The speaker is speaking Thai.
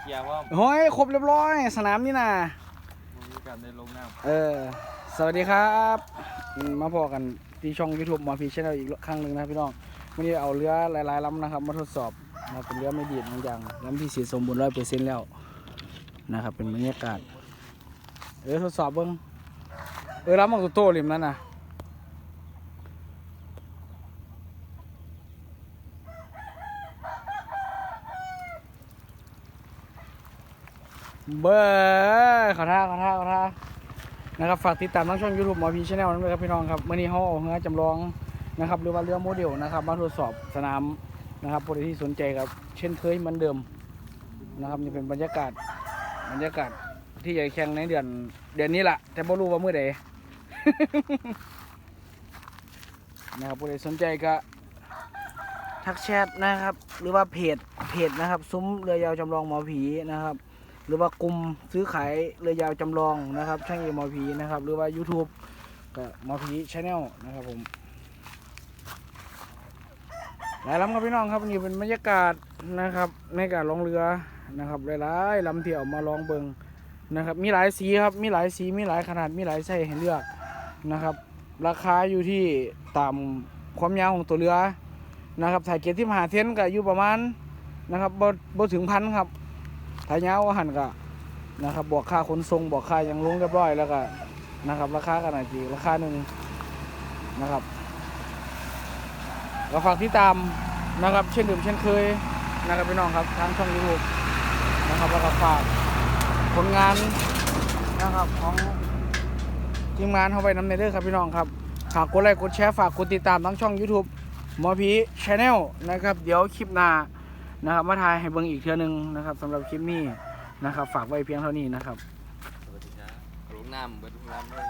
เคลียร์ว่าโอ้ยครบเรียบร้อย สนามนี่นะมีการได้ลงน้เออ สวัสดีครับอืมมาพอกันที่ช่อง YouTube หมอพีชแนลอีกครั้งหนึ่งนะพี่น้องวันนี้เอาเรือหลายๆลำนะครับ มาทดสอบนะครับเป็นเรือไม่ดีดบางอย่างลำที่เสียสมบูรณ์ร้อยเปอร์เซ็นต์แล้วนะครับเป็นบรรยากาศเออทดสอบเบิ้งเออลำมันตัวโตริมนั่นน่ะ เบอร์ขอท่าขอท่าขอท่านะครับฝากติดตามทั้งช่อง YouTube หมอพีชแนลนั้นด้วยครับพี่น้องครับเมื่อนี้เขาเอาเรือจำลองนะครับหรือว่าเรือโมเดลนะครับมาทดสอบสนามนะครับผู้ใดที่สนใจครับ เช่นเคยเหมือนเดิมนะครับนี่เป็นบรรยากาศบรรยากาศที่จะแข่งในเดือนเดือนนี้แหละแต่ไม่รู้ว่าเมื่อใดนะครับผู้ใดสนใจก็ทักแชทนะครับ หรือว่าเพจเพจนะครับ ซุ้มเรือยาวจำลองหมอผีนะครับ หรือว่ากลุ่มซื้อขายเรือยาวจำลองนะครับช่างเอหมอผีนะครับ หรือว่า YouTube ก็หมอผีชาแนลนะครับผมหลายลำครับพี่น้องครับนี่เป็นบรรยากาศนะครับ ในการลองเรือนะครับหลายๆลำที่เอามาลองเบิงนะครับ มีหลายสีครับมีหลายสีมีหลายขนาดมีหลายไส้ให้เลือกนะครับ ราคาอยู่ที่ตามความยาวของตัวเรือนะครับถ่ายเกียรติที่มหาเทนก็อยู่ประมาณนะครับบ่บ่ถึงพันครับ ถ่ายยาวกว่าหันก็นะครับบวกค่าขนส่งบวกค่ายังลงเรียบร้อยแล้วก็นะครับ ราคากันอาจจะราคาหนึ่งนะครับก็ฝากที่ตามนะครับ เช่นเดิมเช่นเคยนะครับพี่น้องครับทางช่องยูทูบนะครับแล้วก็ฝากผลงานนะครับของทีมงานเข้าไปน้ำในเด้อครับพี่น้องครับฝากกดไลค์กดแชร์ฝากกดติดตามทั้งช่อง YouTube หมอพีชาแนลนะครับ เดี๋ยวคลิปหน้า นะครับมาทายให้เบิ้งอีกเทื่อนึงนะครับสำหรับคลิปนี้นะครับ ฝากไว้เพียงเท่านี้นะครับ สวัสดีครับลงน้ำเบิดลงน้ำเลย